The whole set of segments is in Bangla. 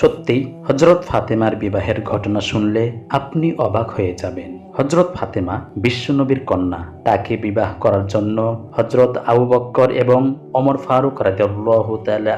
সত্যি হজরত ফাতেমার বিবাহের ঘটনা শুনলে আপনি অবাক হয়ে যাবেন। হজরত ফাতেমা বিশ্বনবীর কন্যা। তাকে বিবাহ করার জন্য হজরত আবু বক্কর এবং অমর ফারুক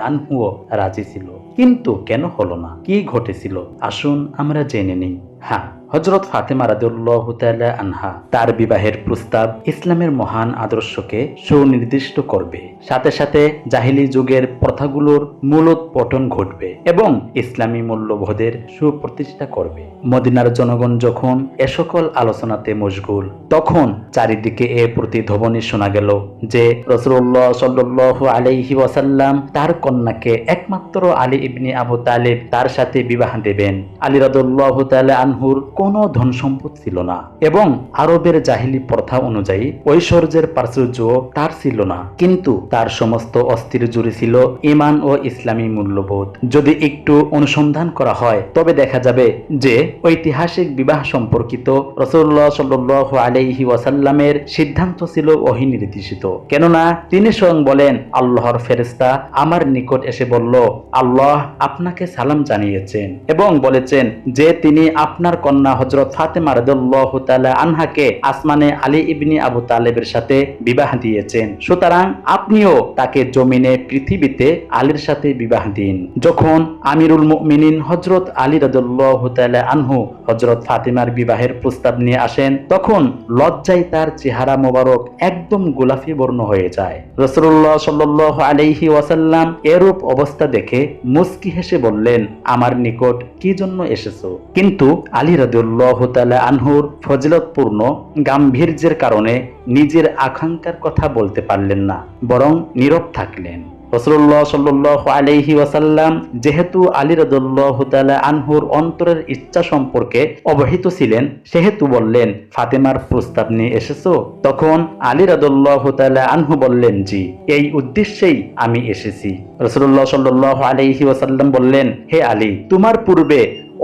আনহুও রাজি ছিল। কিন্তু কেন হলো না? কি ঘটেছিল? আসুন আমরা জেনে নিই। হ্যাঁ হজরত ফাতেমা তাআলা আনহা তার বিবাহের প্রস্তাব ইসলামের মহান আদর্শকে সুনির্দিষ্ট করবে। সাথে সাথে জাহিলি যুগের প্রথাগুলোর মূলোৎপটন ঘটবে এবং ইসলামী মূল্যবোধের সুপ্রতিষ্ঠা করবে। মদিনার জনগণ যখন এ সকল আলোচনাতে মশগুল, তখন চারিদিকে এ প্রতিধ্বনি শোনা গেল যে রসুল্লাহ সাল্লাহ আলাইহি ওয়াসাল্লাম তার কন্যাকে একমাত্র আলী ইবনি আবু তালেব তার সাথে বিবাহ দেবেন। আলী রাদুল্লাহ তাআলা আনহুর কোনো ধন সম্পদ ছিল না এবং আরবের জাহিলি প্রথা অনুযায়ী ঐশ্বর্যের প্রাচুর্য তার ছিল না। কিন্তু তার সমস্ত অস্থির জুড়ে ছিল ইমান ও ইসলামী মূল্যবোধ। যদি একটু অনুসন্ধান করা হয়, তবে দেখা যাবে যে ঐতিহাসিক বিবাহ সম্পর্কিত রসুল্লাহ সাল্লাহ আলাইহি ওয়াসাল্লামের সিদ্ধান্ত ছিল অহিনির্দেশিত কেননা তিনি স্বয়ং বলেন, আল্লাহর ফেরেস্তা আমার নিকট এসে বলল, আল্লাহ আপনাকে সালাম জানিয়েছেন এবং বলেছেন যে তিনি আপনার কন্যা হজরত ফাতেমা রাদিয়াল্লাহু তাআলা আনহাকে আসমানে আলী ইবনি আবু তালেবের সাথে বিবাহ দিয়েছেন। সুতরাং আপনিও তাকে জমিনে পৃথিবীতে আলীর সাথে বিবাহ দিন। যখন আমিরুল মুমিনিন হজরত আলী রাদিয়াল্লাহু তাআলা আনহু হজরত ফাতিমার বিবাহের প্রস্তাব নিয়ে আসেন, তখন লজ্জায় তার চেহারা মোবারক একদম গোলাপি বর্ণ হয়ে যায়। রসুল্লাহ সাল্লাল্লাহু আলাইহি ওয়াসাল্লাম এরূপ অবস্থা দেখে মুস্কি হেসে বললেন, আমার নিকট কি জন্য এসেছ? কিন্তু আলী রাদিউল্লাহ তাআলা আনহুর ফজিলতপূর্ণ গাম্ভীর্যের কারণে নিজের আকাঙ্ক্ষার কথা বলতে পারলেন না, বরং নীরব থাকলেন। রসুল্লাহ সাল্লাহ আলাইহি ওয়াসাল্লাম যেহেতু আলী রদুল্লাহ তাআলা আনহুর অন্তরের ইচ্ছা সম্পর্কে অবহিত ছিলেন, সেহেতু বললেন, ফাতেমার প্রস্তাব নিয়ে এসেছ? তখন আলী রদুল্লাহ তাআলা আনহু বললেন, জি, এই উদ্দেশ্যেই আমি এসেছি। রসুল্লাহ সাল্লাহ আলাইহি ওয়াসাল্লাম বললেন, হে আলী, তোমার পূর্বে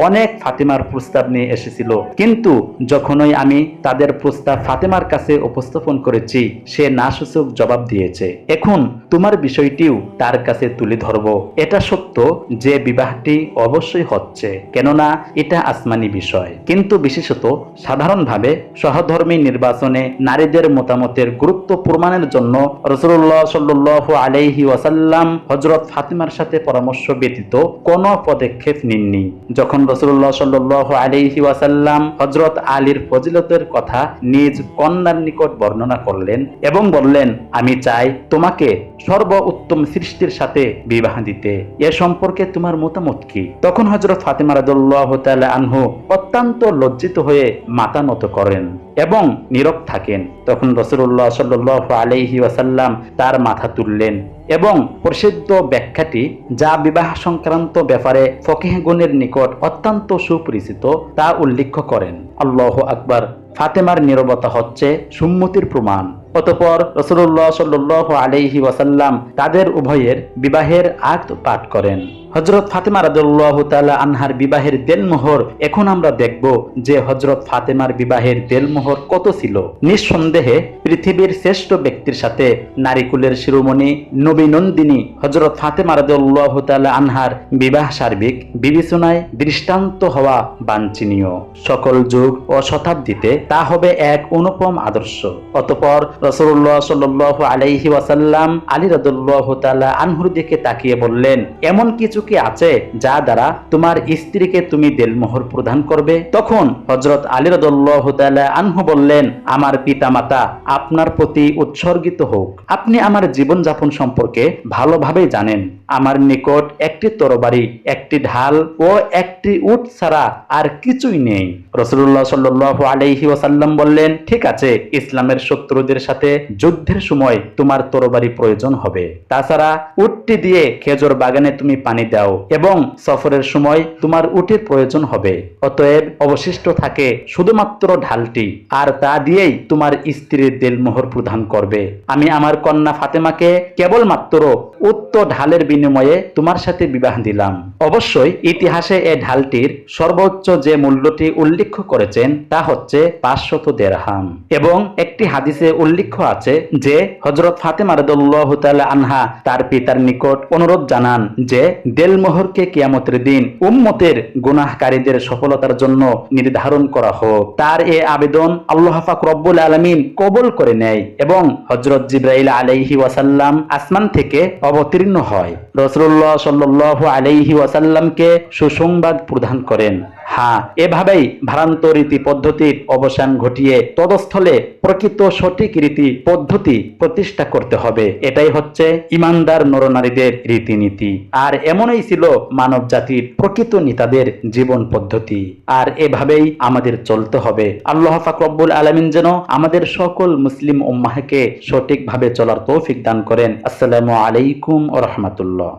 অনেক ফাতেমার প্রস্তাব নিয়ে এসেছিল। কিন্তু যখনই আমি তাদের প্রস্তাব ফাতেমার কাছে উপস্থাপন করেছি, সে না সূচক জবাব দিয়েছে, এখন তোমার বিষয়টিও তার কাছে তুলে ধরব। এটা সত্য যে বিবাহটি অবশ্যই হচ্ছে, কেননা এটা আসমানি বিষয়। কিন্তু বিশেষত সাধারণভাবে সহধর্মী নির্বাচনে নারীদের মতামতের গুরুত্ব প্রমাণের জন্য রসুল্লাহ সাল্লাহ আলাইহি ওয়াসাল্লাম হজরত ফাতিমার সাথে পরামর্শ ব্যতীত কোনো পদক্ষেপ নেননি। যখন রসুল্লাহ সাল্লাহ আলাইহি ওয়াসাল্লাম হজরত আলীর ফজিলতের কথা নিজ কন্যার নিকট বর্ণনা করলেন এবং বললেন, আমি চাই তোমাকে সর্ব উত্তম সৃষ্টির সাথে বিবাহ দিতে। এ সম্পর্কে তোমার মতামত কি? তখন হজরত ফাতিমা রাদুল্লাহ আনহু অত্যন্ত লজ্জিত হয়ে মাথা নত করেন এবং নীরব থাকেন। তখন রসুল্লাহ সাল্লাহ আলাইহি ওয়াসাল্লাম তার মাথা তুললেন এবং প্রসিদ্ধ ব্যাখ্যাটি যা বিবাহ সংক্রান্ত ব্যাপারে ফকিহগুনের নিকট অত্যন্ত সুপরিচিত তা উল্লেখ করেন। আল্লাহ আকবার। ফাতেমার নীরবতা হচ্ছে সুম্মতির প্রমাণ। অতপর রসুল্লাহ সাল্লাহ আলাইহি ওয়াসাল্লাম তাদের উভয়ের বিবাহের আক্ত পাঠ করেন। হজরত ফাতেমা রাদুল্লাহ তালা আনহার বিবাহের দেলমোহর এখন আমরা দেখব যে হজরত ফাতেমার বিবাহের দেলমোহর কত ছিল। নিঃসন্দেহে পৃথিবীর শ্রেষ্ঠ ব্যক্তির সাথে নারীকুলের শিরোমণি নবী নন্দিনী হজরত ফাতেমা রাদুল্লাহ তালা আনহার বিবাহ সার্বিক বিবেচনায় দৃষ্টান্ত হওয়া বাঞ্ছনীয়। সকল যুগ ও শতাব্দীতে তা হবে এক অনুপম আদর্শ। অতপর রসুল্লাহ সাল্লাহ আলাইহি ওয়াসাল্লাম আলী রাদুল্লাহ তালা আনহুর দিকে তাকিয়ে বললেন, এমন কিছু কি আছে যা দ্বারা তোমার স্ত্রীকে তুমি দেলমোহর প্রদান করবে? তখন হজরত আলী রাদুল্লাহ তালা আনহু বললেন, আমার পিতামাতা, আপনার প্রতি উৎসর্গিত হোক। আপনি আমার জীবন যাপন সম্পর্কে ভালোভাবে জানেন। আমার নিকট একটি তরবারি, একটি ঢাল ও একটি উট ছাড়া আর কিছুই নেই। রসুল্লাহ সাল্লাহ আলাইহি ওয়াসাল্লাম বললেন, ঠিক আছে, ইসলামের শত্রুদের সাথে যুদ্ধের সময় তোমার তরবারি প্রয়োজন হবে। তাছাড়া উটটি দিয়ে খেজুর বাগানে তুমি পানি দাও এবং সফরের সময় তোমার উটের প্রয়োজন হবে। অতএব অবশিষ্ট থাকে শুধুমাত্র ঢালটি, আর তা দিয়েই তোমার স্ত্রীর দেলমোহর প্রদান করবে। আমি আমার কন্যা ফাতেমাকে কেবলমাত্র উত্ত ঢালের বিনিময়ে তোমার সাথে বিবাহ দিলাম। অবশ্যই ইতিহাসে এ ঢালটির সর্বোচ্চ যে মূল্যটি উল্লেখ করেছেন, তা হচ্ছে পাঁচশত দেড়হাম। এবং একটি হাদিসে উল্লেখ আছে যে হজরত ফাতেমা রাদিয়াল্লাহু আনহা তার পিতার নিকট অনুরোধ জানান যে, দেলমোহরকে কিয়ামতের দিন উম্মতের গুনাহকারীদের সফলতার জন্য নির্ধারণ করা হোক। তার এ আবেদন আল্লাহ পাক রব্বুল আলামিন কবুল করে নেয় এবং হজরত জিব্রাইল আলাইহি ওয়াসাল্লাম আসমান থেকে অবতীর্ণ হয়। রসুল্লাহ সাল্লাল্লাহু আলাইহি ওয়াসাল্লামকে সুসংবাদ প্রদান করেন। হ্যাঁ এভাবেই ভারান্ত রীতি পদ্ধতির অবসান ঘটিয়ে তদস্থলে প্রকৃত সঠিক রীতি পদ্ধতি প্রতিষ্ঠা করতে হবে। এটাই হচ্ছে ইমানদার নরনারীদের রীতিনীতি। আর এমনই ছিল মানব জাতির প্রকৃত নেতাদের জীবন পদ্ধতি। আর এভাবেই আমাদের চলতে হবে। আল্লাহ ফাকরব্বুল আলমিন যেন আমাদের সকল মুসলিম উম্মাহকে সঠিকভাবে চলার তৌফিক দান করেন। আসসালামু আলাইকুম ও রহমতুল্লাহ।